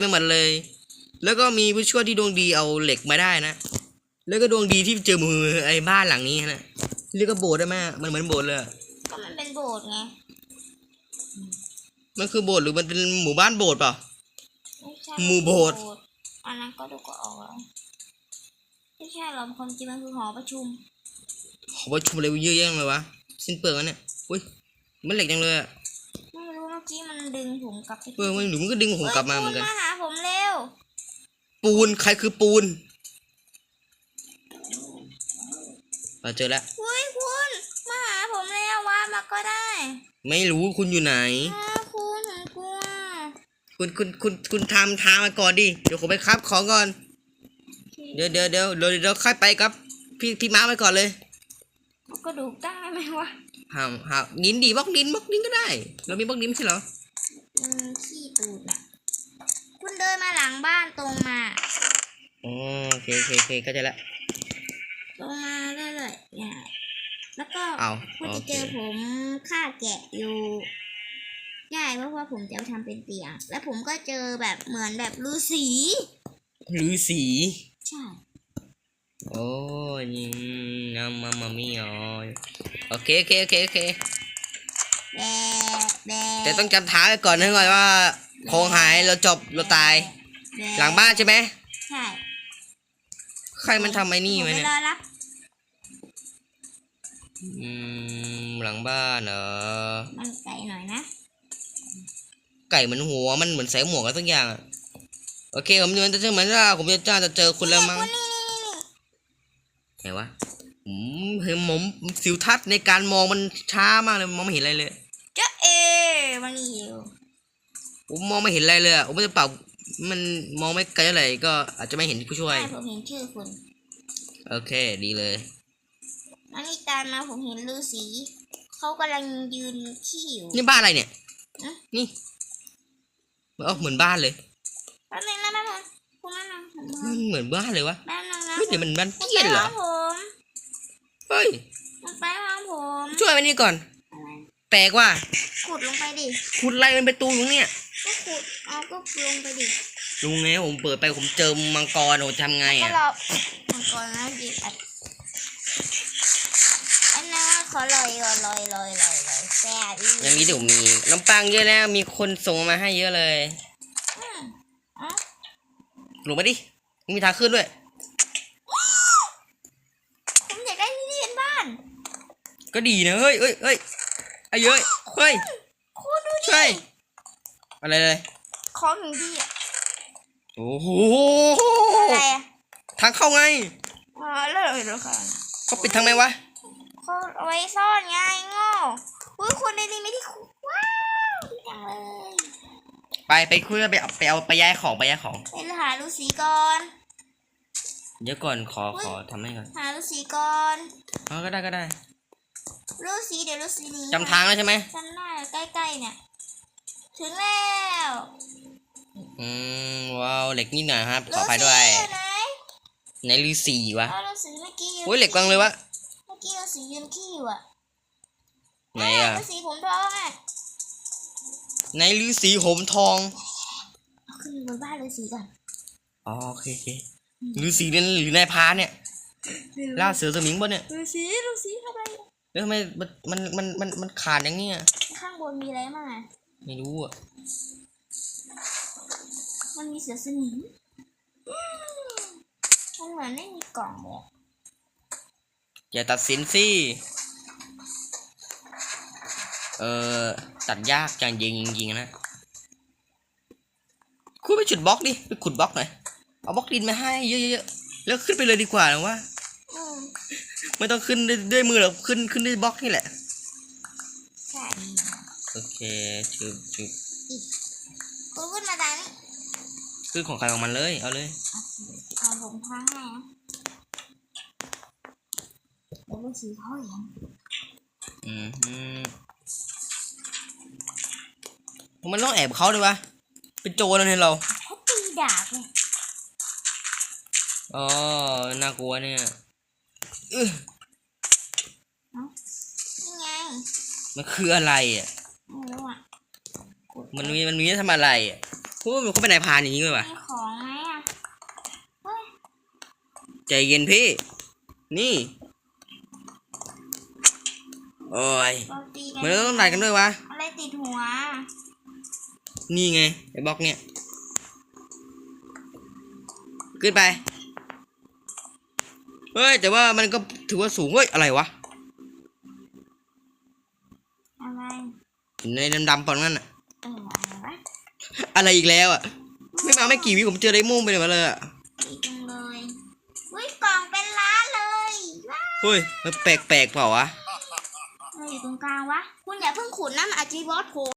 ไปหมดเลย แล้วก็มีผู้ช่วยที่ดวงดีเอาเหล็กมาได้นะ แล้วก็ดวงดีที่เจอมือไอ้บ้านหลังนี้นะเรียกก็โบสถ์ได้ไหมมันเหมือนโบสถ์เลยอะก็มันเป็นโบสถ์ไงมันคือโบสถ์หรือมันเป็นหมู่บ้านโบสถ์เปล่า ไม่ใช่หมู่โบสถ์ อันนั้นก็ดูก็ออกแล้วไม่ใช่หรอกความจริงมันคือหอประชุมขอประชุมอะไรเยอะแยะเลยวะสิ้นเปลืองแล้วเนี่ยอุ้ยมันเหล็กจังเลยอะไม่รู้เมื่อ กี้มันดึงผมกลับไปเออมันหรือมันก็ดึงผมกลับมาเหมือนกันฮ้ยคุณมาหาผมเร็ว ปูนใครคือปูนเราเจอแล้วเฮ้ยคุณ มาหาผมเร็วว่ามาก็ได้ไม่รู้คุณอยู่ไหนอ้าวคุณผมกลัวคุณคุณคุณคุณทำทางมาก่อนดิเดี๋ยวผมไปครับของก่อน เดี๋ยวเดี๋ยวเดี๋ยวเดี๋ยวเดี๋ยวค่อยไปครับ พี่พี่ม้าไปก่อนเลยเอา กระดูกได้ไหมวะห้ามห้ามดินดีบล็อกดินบล็อกดินก็ได้ เรามีบล็อกดินไม่ใช่เหรออืมขี้ตูดน่ะคุณเดินมาหลังบ้านตรงมา อ๋อโอเคโอเคโอเคเข้าใจแล้วตรงมาเรื่อยๆเนี่ยแล้วก็เอาคุณโอจะเคเจอผมฆ่าแกะอยู่ใช่เพราะว่าผมจะเอาทำเป็นเตียง แล้วผมก็เจอแบบเหมือนแบบฤาษีหรือสี ใช่ โอ้ยน้ำมามามีอ๋อโอเคโอเคโอเคโอเคแบะแบะแต่ต้องจำทางไว้ก่อนนะก่อนว่าของหายเราจบเราตายแบะหลังบ้านใช่ไหมใช่ใครมันทำไอ้นี่ผมไว้ไปเนี่ยรอรับอืมหลังบ้านเหรอมันไกลหน่อยนะ ไก่เหมือนหัวมันเหมือนใส่หมวกอะไรสักอย่างอะโอเคผมจะจะเหมือนว่าผมจะจ้าจะเจอคุณแล้วมั้งคุณนี่นี่นี่นี่ ไหนวะผมเห็นผมสิวทัศน์ในการมองมันช้ามากเลยมองไม่เห็นอะไรเลยเจ้าเอ มันนี่อยู่ผมมองไม่เห็นอะไรเลยอะผมจะเป่ามันมองไม่ไกลเท่าไหร่ก็อาจจะไม่เห็นผู้ช่วยใช่ผมเห็นชื่อคุณโอเค ดีเลยอันนี้ตามมาผมเห็นฤาษีเขากำลังยืนขี้อยู่นี่บ้านอะไรเนี่ยอะนี่เออเหมือนบ้านเลยแป๊บนึงนะแป๊บนึงคุณแป๊บนึงผมมันเหมือนบ้านเลยวะแป๊บนึงนะเฮ้ยเดี๋ยวมันบ้านคุณเกี้ยนเหรอ ไปห้องผม เฮ้ ยมันไปห้องผมช่วยมันนี่ก่อน อะไรแปลกว่าขุดลงไปดิขุดอะไรเป็นประตูตรงเนี้ยก็ขุดเอาก็ลงไปดิลุงไงผมเปิดไปผมเจอมังกรผมทำไงก็อะรอมันก่อนนะดิอัดอันนั้นว่าขอลอยก่อนลอยลอยลอยลอยแซ่บอียังมีที่ผมมีน้ำปังเยอะแล้วมีคนส่งมาให้เยอะเลยอืมอ๋อ ลงไปดิยังมีทางขึ้นด้วย ผมอยากได้ที่เรียนบ้าน ก็ดีนะเฮ้ยเฮ้ยเฮ้ยไอ้เย้ยเฮ้ยคุณดูดิช่วยอะไรเลยของหนึ่งดีอะโอ้โหอะไรอะทางเข้าไง อ๋อเลิกเลยค่ะก็ปิดทางไหนวะเขาเอาไว้ซ่อนไงโง่อุ้ยคุณในนี้ไม่ที่คุว้าวดีจังเลยไปไปคุยกันไปเอาไปเอาไปย้ายของไปย้ายของไปหาฤาษีก่อน เดี๋ยวก่อนขอขอทำให้ก่อนหาฤาษีก่อน อ๋อก็ได้ก็ได้ ฤาษีเดี๋ยวฤาษีหนี้จำทางแล้วใช่ไหมจำได้ใกล้ๆเนี่ย ถึงแล้วอืมว้าวเหล็กนิดหน่อยครับขฤาอษีอภัยด้วยอยู่ไหนไหนลือสี่วะเอาฤาษีเมื่อกี้ยืนโอ้ยเหล็กกลางเลยวะเมื่อกี้ฤาษียืนขี้อยู่อะไหนอะฤาษีผมทองอะไหนลือสีหมทองเอาขึ้นบนบ้านฤาษีก่อนอ๋อโอเคโอเคลือสีเนี่ยหรือนายพรานเนี่ยล่าเสือสมิงปะเนี่ยฤาษีฤาษีทำอะ ไรอะแล้วทำไมมันมันมันมันมันขาดอย่างเนี้ยข้างบนมีอะไรบ้างอะไม่รู้อะมันมีเสือสมิงอืมมันเหมือนไม่มีกล่องเลยอะอย่าตัดสินสิ เออตัดยากจังยิงยิงๆนะคุณไปจุดบล็อกดิไปขุดบล็อกหน่อยเอาบล็อกดินมาให้เยอะๆๆแล้วขึ้นไปเลยดีกว่านะว่าอืม ไม่ต้องขึ้นด้วยด้วยมือหรอกขึ้นขึ้นด้วยบล็อกนี่แหละ ใช่โอเคชืบชืบคุณขึ้นมาทางนี้ขึ้นของใครของมันเลย เอาเลยเอาผมทางให้นะเดี๋ยวฤาษีเขาเห็นอืมฮึมันต้องแอบเขาด้วยวะเป็นโจรแล้วเนี่ยเราเขาตีดาบเลยอ๋อน่ากลัวเนี่ยอื้อ นี่ไงมันคืออะไรอะ ไม่รู้อะมันมีมันมีไว้ทำอะไรอะโอ้ยมันเขาเป็นนายพรานอย่างนี้เลยวะมีของไหมอะเฮ้ยใจเย็นพี่ นี่ โอ้ยเราตีกันมันต้องตัดกันด้วยวะ อะไรติดหัว นี่ไงไอ้บล็อกเนี่ย ขึ้นไป เฮ้ย แต่ว่ามันก็ถือว่าสูงเฮ้ย อะไรวะ อะไรเห็นในดำๆปอนนั่นอะเอออะไรวะอะไรอีกแล้วอะไม่มาไม่กี่วิผมเจอไดโม่งไปเลยมาเลยอะดีจังเลยอุ้ยกล่องเป็นล้านเลยว้าวเฮ้ยมันแปลกๆเปล่าวะอะไรอยู่ตรงกลางวะ คุณอย่าเพิ่งขุดนะมันอาจจะมีบอสโผล่